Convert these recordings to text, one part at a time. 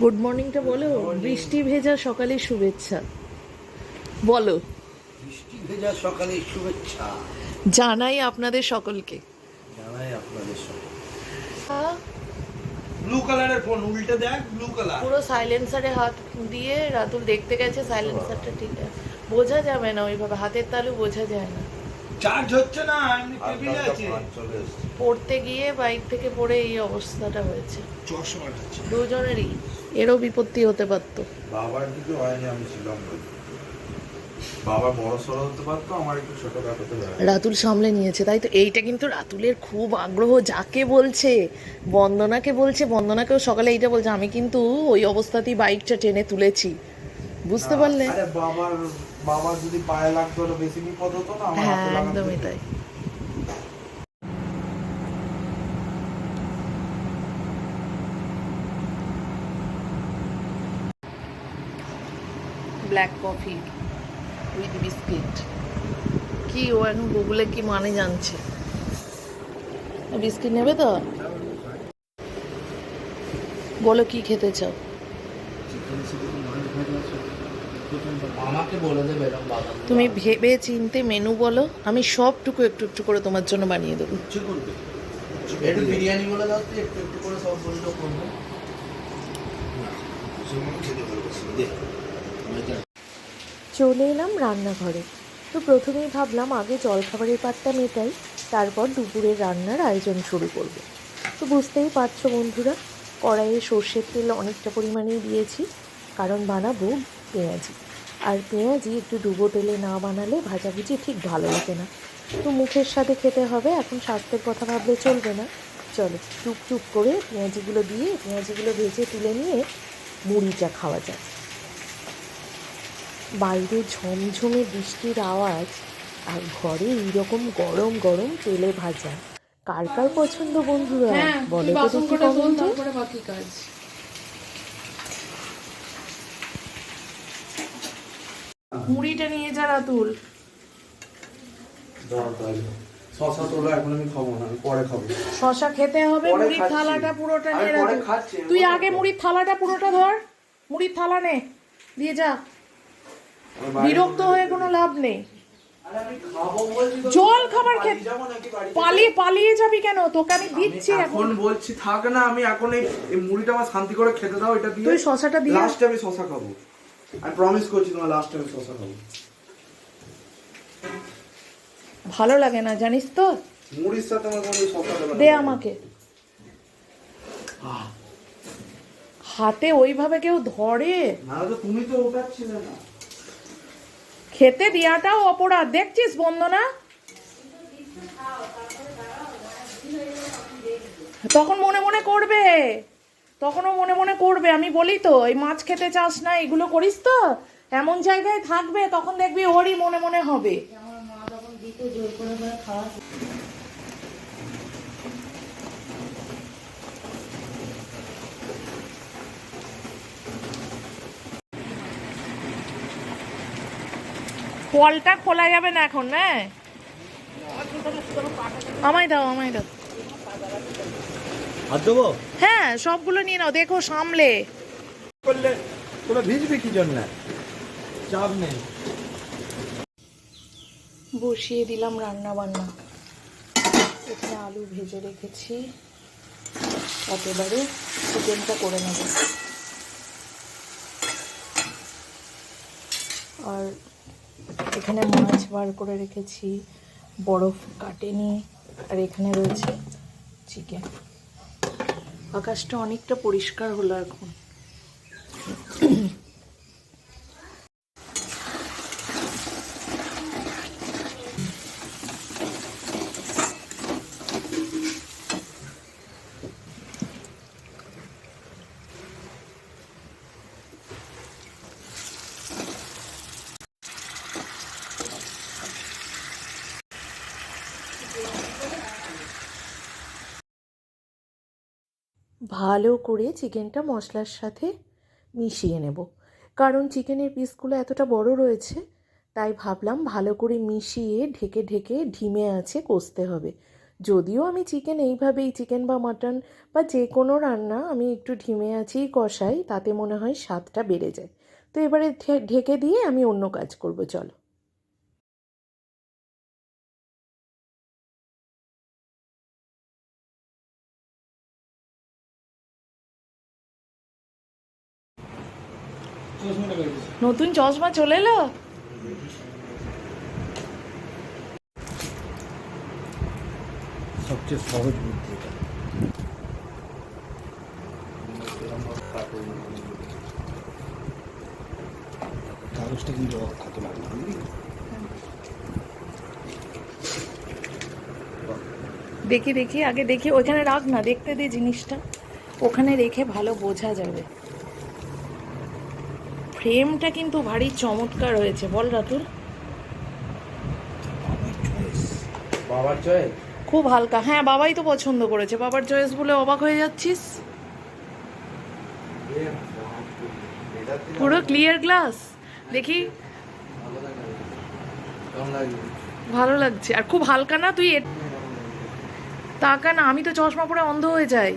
Good মর্নিংটা বলো? বৃষ্টি ভেজা সকালের শুভেচ্ছা। বলো। বৃষ্টি ভেজা সকালে শুভেচ্ছা। জানাই আপনাদের সকলকে। জানাই আপনাদের সঙ্গে ব্লু কালারের ফোন উল্টে দেখ ব্লু কালার পুরো সাইলেন্সারে হাত দিয়ে রাতুল দেখতে গেছে সাইলেন্সারটা ঠিক আছে। বোঝা যাবে না ওইভাবে হাতের তালু বোঝা যায় না। চার্জ হচ্ছে না এমনি টেবিলে আছে। পড়তে গিয়ে বাইক থেকে পড়ে এই অবস্থাটা হয়েছে। চশমা আছে দুজনেরই এরও বিপত্তি হতে পারতো। বাবার কিছু হয়নি আমি ছিলাম বাবা বড় সড়ো হতে পারতো আমার একটু ছোট কাটাতে রাতুল সামলে নিয়েছে তাই তো? এইটা কিন্তু রাতুলের খুব আগ্রহ যাকে বলছে বন্দনাকে বলছে বন্দনাকেও সকালে এইটা বলছে আমি কিন্তু ওই অবস্থাতেই বাইকটা টেনে তুলেছি। বুঝতে পারলে? আরে বাবার বাবার যদি পায়ে লাগতো হলে বেশি বিপদ হতো না আমার হ্যাঁ হাতে লাগাতে একদমই তাই। ব্ল্যাক কফি উইথ বিস্কিট কি ও এখন গুগলে কি মানে জানছে? বিস্কিট নেবে তো? বলো কি খেতে চাও আমাকে বলে দেবে এরকম বাদাম তুমি ভেবে চিনতে মেনু বলো আমি সবটুকু একটু একটু করে তোমার জন্য বানিয়ে দেবো। একটু বিরিয়ানি বলে দাও তো একটু একটু করে সব বললেও করব চলে এলাম রান্নাঘরে। তো প্রথমেই ভাবলাম আগে জলখাবারের পাটটা মেটাই তারপর দুপুরের রান্নার আয়োজন শুরু করব। তো বুঝতেই পারছ বন্ধুরা কড়াইয়ে সর্ষের তেল অনেকটা পরিমাণেই দিয়েছি কারণ বানাবো পেঁয়াজি। আর পেঁয়াজি একটু ডুবো তেলে না বানালে ভাজাভুজি ঠিক ভালো লাগে না। তো মুখের সাথে খেতে হবে এখন স্বাস্থ্যের কথা ভাবলে চলবে না। চলো টুক টুক করে পেঁয়াজিগুলো দিয়ে পেঁয়াজিগুলো ভেজে তুলে নিয়ে মুড়িটা খাওয়া যায় বাইরে ঝমঝমে বৃষ্টির আওয়াজ আর ঘরে এইরকম গরম গরম তেলে ভাজা। কার কার পছন্দ বন্ধুরা? হ্যাঁ বলো তো দেখি কমেন্টে তারপরে বাকি কাজ মুড়িটা নিয়ে যা রাতুল। শশা তোলা এখন আমি খাব না আমি পরে খাব। শশা খেতে হবে মুড়ির থালাটা পুরোটা নিয়ে রাতুল। তুই আগে মুড়ির থালাটা পুরোটা ধর। মুড়ির থালা নে দিয়ে যা। বিরক্ত হয়ে। কোনো লাভ নেই। জল খাবার খেতে পালিয়ে পালিয়ে যাবি কেন? তোকে আমি দিচ্ছি এখন। বলছি থাক না আমি এখন এই এই মুড়িটা আমার শান্তি করে খেতে দাও এটা দিয়ে তুই শশাটা দিয়ে লাস্টে আমি শশা খাব। আমি প্রমিস করছি তোমার লাস্টে আমি শশা খাব ভালো লাগে না জানিস তো? মুড়ির সাথে আমার কোনো শশা দে আমাকে। হাতে ওইভাবে কেউ ধরে? না তো তুমি তো ওঠাচ্ছিলে না। খেতে দেওয়াটাও অপরাধ। দেখছিস বন্দনা? তখন মনে মনে করবে। তখনও মনে মনে করবে আমি বলি তো এই মাছ খেতে চাস না এগুলো করিস তো? এমন জায়গায় থাকবে তখন দেখবি ওরই মনে মনে হবে। কলটা খোলা যাবে না এখন না আমায় দাও আমায় দাও। হাত দেবো? হ্যাঁ সবগুলো নিয়ে নাও দেখো সামলে। করলে তোরা ভিজবি কি জন্য? চাপ নেই। বসিয়ে দিলাম রান্না বান্না এখানে আলু ভেজে রেখেছি। একেবারে চিকেনটা করে নেব। আর এখানে মাছ বার করে রেখেছি বরফ কাটেনি আর এখানে রয়েছে চিকেন আকাশটা অনেকটা পরিষ্কার হলো এখন। ভালো করে চিকেনটা মশলার সাথে মিশিয়ে নেব। কারণ চিকেনের পিসগুলো এতটা বড় রয়েছে, তাই ভাবলাম ভালো করে মিশিয়ে ঢেকে ঢেকে ঢিমে আছে কষতে হবে। যদিও আমি চিকেন এইভাবেই, চিকেন বা মাটন বা যে কোনো রান্না আমি একটু ঢিমে আছেই কষাই, তাতে মনে হয় স্বাদটা বেড়ে যায়। তো এবারে ঢেকে দিয়ে আমি অন্য কাজ করব, চলো। নতুন চশমা চলে এলো? সবচেয়ে সহজ বুদ্ধি এটা। কাগজটা কিন্তু অক্ষত লাগবে দেখি দেখি আগে দেখি ওইখানে রাখ না দেখতে দে জিনিসটা। ওখানে রেখে ভালো বোঝা যাবে। ফ্রেমটা কিন্তু ভারী চমৎকার হয়েছে। বল রাতুল। বাবার চয়েস খুব হালকা। হ্যাঁ বাবাই তো পছন্দ করেছে। বাবার চয়েস বলে অবাক হয়ে যাচ্ছিস? পুরো ক্লিয়ার গ্লাস দেখি। ভালো লাগছে। আর খুব হালকা না? তুই তাকা না আমি তো চশমা পরে অন্ধ হয়ে যাই।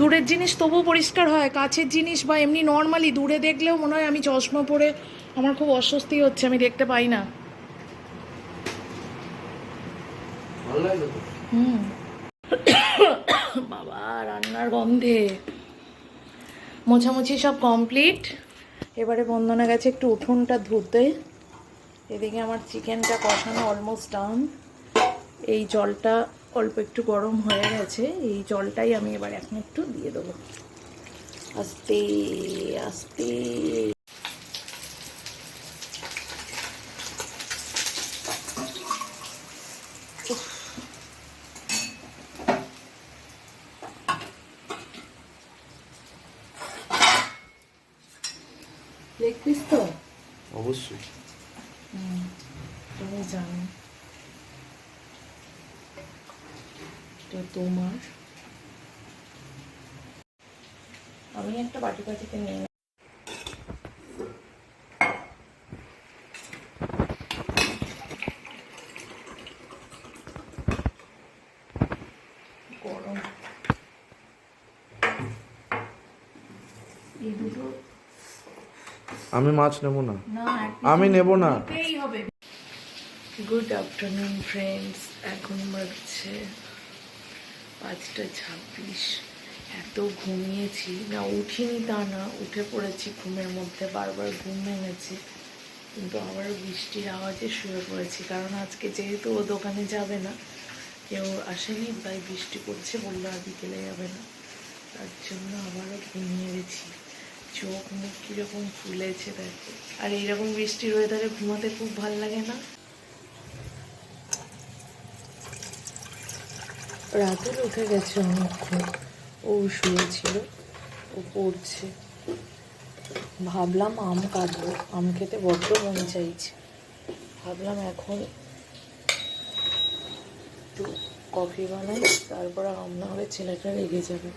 দূরের জিনিস তবুও পরিষ্কার হয় কাছের জিনিস বা এমনি নর্মালি দূরে দেখলেও মনে হয় আমি চশমা পরে আমার খুব অস্বস্তি হচ্ছে আমি দেখতে পাই না। হুম। বাবা রান্নার গন্ধে। মোছামুছি সব কমপ্লিট এবারে বন্দনা গেছে একটু উঠোনটা ধুতে। এদিকে আমার চিকেনটা কষানো অলমোস্ট ডান এই জলটা অল্প একটু গরম হয়ে গেছে এই জলটাই আমি এবার এখন একটু দিয়ে দেবো। আস্তে আস্তে। লেগ পিস তো? অবশ্যই। তুমি জানো। তো তোমার। আমি একটা বাটি বাটিতে নিয়ে গরম। এই দুটো। আমি মাছ নেব না। না আমি নেব না। গুড আফটারনুন ফ্রেন্ডস এখন বাজছে পাঁচটা ছাব্বিশ। এত ঘুমিয়েছি। না, উঠিনি তা না, উঠে পড়েছি ঘুমের মধ্যে, বারবার ঘুম ভেঙেছে। কিন্তু আবারও বৃষ্টির আওয়াজে শুয়ে পড়েছি। কারণ আজকে যেহেতু ও দোকানে যাবে না, কেউ আসেনি, তাই বৃষ্টি পড়ছে বলল আর বিকেলে যাবে না। তার জন্য আবারও ঘুমিয়ে গেছি। চোখ মুখ কীরকম ফুলেছে দেখো। আর এইরকম বৃষ্টির ওয়েদারে ঘুমাতে খুব ভালো লাগে না? রাতুল উঠে গেছে অনেকক্ষণ। ও শুয়েছিল, ও পড়ছে। ভাবলাম আম কাটবো, আম খেতে বড্ড মন চাইছে। ভাবলাম এখন একটু কফি বানাই, তারপর আম না হলে ছেলেটা রেগে যাবে।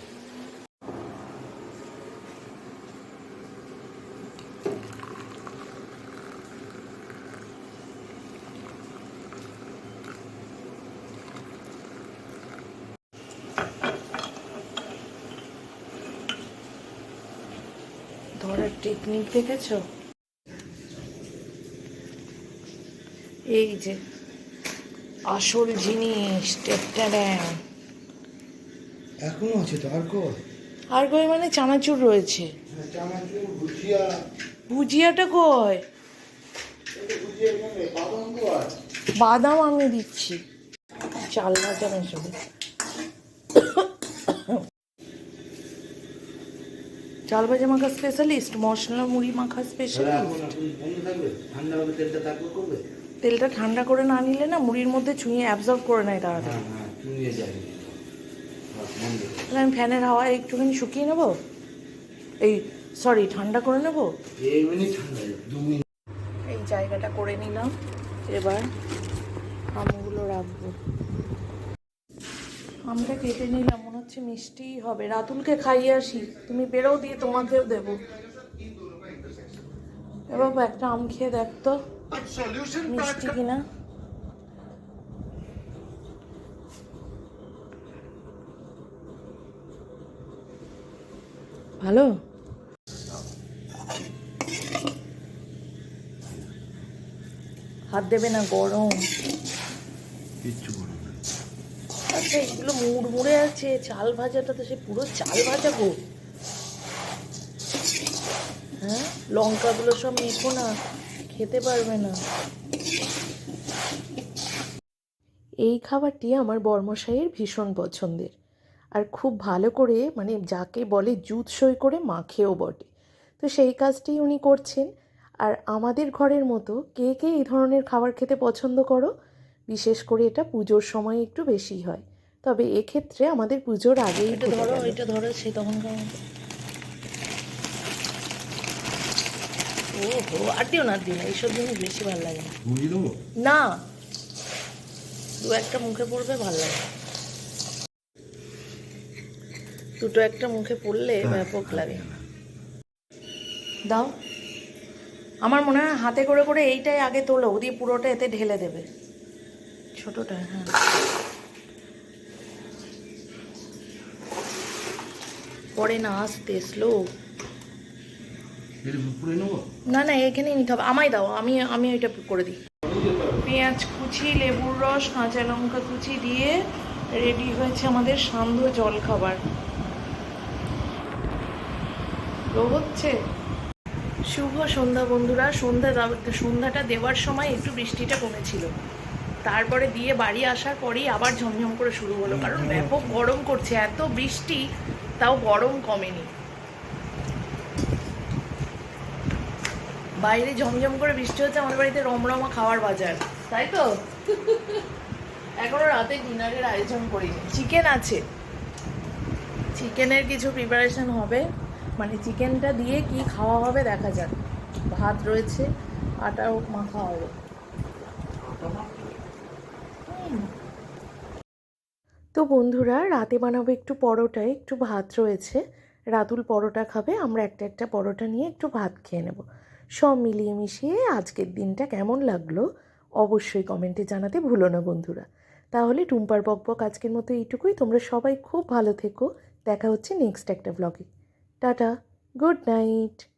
টেকনিক দেখেছ? এই যে আসল জিনিস টেকটাড্যাং এখনও আছে তো আর কর আর কই মানে চানাচুর রয়েছে। চানাচুর ভুজিয়া। ভুজিয়াটা কই? বাদাম বাদাম আমি দিচ্ছি। চাল ভাজা মেশাবো চাল ভাজা মাখা স্পেশালিস্ট মশলা মুড়ি মাখা স্পেশালিস্ট হবে তেলটা ঠান্ডা করে না নিলে না মুড়ির মধ্যে ছুঁয়ে অ্যাবজর্ব করে নেয় তাড়াতাড়ি। হ্যাঁ হ্যাঁ তাহলে আমি ফ্যানের হাওয়ায় একটুখানি শুকিয়ে নেব? এই সরি ঠান্ডা করে নেব? এই হয়ে জায়গাটা করে নিলাম। এবার আমগুলো রাখব। আমটা কেটে নিলাম। হচ্ছে মিষ্টি হবে। রাতুলকে খাইয়ে আসি। তুমি বেরো দিয়ে তোমাকেও দেব। এবার একটা আম খেয়ে দেখতো মিষ্টি কিনা? ভালো? হাত দেবে না গরম। কিচ্ছু আচ্ছা এগুলো মুড়মুড়ে আছে, চাল ভাজাটা তো সে পুরো চাল ভাজা গো। হ্যাঁ? লঙ্কাগুলো সব মেখো না, খেতে পারবে না। এই খাবারটি আমার বর্মশাইয়ের ভীষণ পছন্দের। আর খুব ভালো করে মানে যাকে বলে জুত সই করে মাখেও বটে। তো সেই কাজটি উনি করছেন। আর আমাদের ঘরের মতো কে কে এই ধরনের খাবার খেতে পছন্দ করো? বিশেষ করে এটা পুজোর সময় একটু বেশি হয়। তবে এক্ষেত্রে আমাদের পুজোর আগেই এটা ধরো। এটা ধরো সে তখন ও আর দিও না আর দিও না এইসব জিনিস বেশি ভালো লাগে না। না। দু একটা মুখে পড়বে ভালো লাগে দুটো একটা মুখে পড়লে ব্যাপক লাগে। দাও। আমার মনে হয় হাতে করে করে এইটাই আগে তোলো দিয়ে পুরোটা এতে ঢেলে দেবে। ছোটটা হ্যাঁ। পরে না আসতে স্লো না না এখানেই নিতে হবে। আমায় দাও আমি আমি ওইটা করে দিই। পেঁয়াজ কুচি লেবুর রস কাঁচা লঙ্কা কুচি দিয়ে রেডি হয়েছে আমাদের সান্ধ্য জল খাবার হচ্ছে? শুভ সন্ধ্যা বন্ধুরা সন্ধ্যা দাও- সন্ধ্যাটা দেওয়ার সময় একটু বৃষ্টিটা কমেছিল। তারপরে দিয়ে বাড়ি আসার পরেই আবার ঝমঝম করে শুরু হলো কারণ ব্যাপক গরম করছে এত বৃষ্টি। তাও গরম কমেনি। বাইরে ঝমঝম করে বৃষ্টি হচ্ছে, আমাদের বাড়িতে রমরমা খাওয়ার বাজার। তাই তো? এখনও রাতে ডিনারের আয়োজন করিনি। চিকেন আছে। চিকেনের কিছু প্রিপারেশন হবে। মানে চিকেনটা দিয়ে কি খাওয়া হবে দেখা যাক। ভাত রয়েছে আটাও মাখা হবে তো বন্ধুরা, রাতে বানাবো একটু পরোটা, একটু ভাত রয়েছে। রাতুল পরোটা খাবে, আমরা একটা একটা পরোটা নিয়ে একটু ভাত খেয়ে নেব। সব মিলিয়ে মিশিয়ে আজকের দিনটা কেমন লাগল অবশ্যই কমেন্টে জানাতে ভুলো না বন্ধুরা। তাহলে টুম্পার বকবক আজকের মতো এইটুকুই। তোমরা সবাই খুব ভালো থেকো। দেখা হচ্ছে নেক্সট একটা ব্লগে টাটা, গুড নাইট।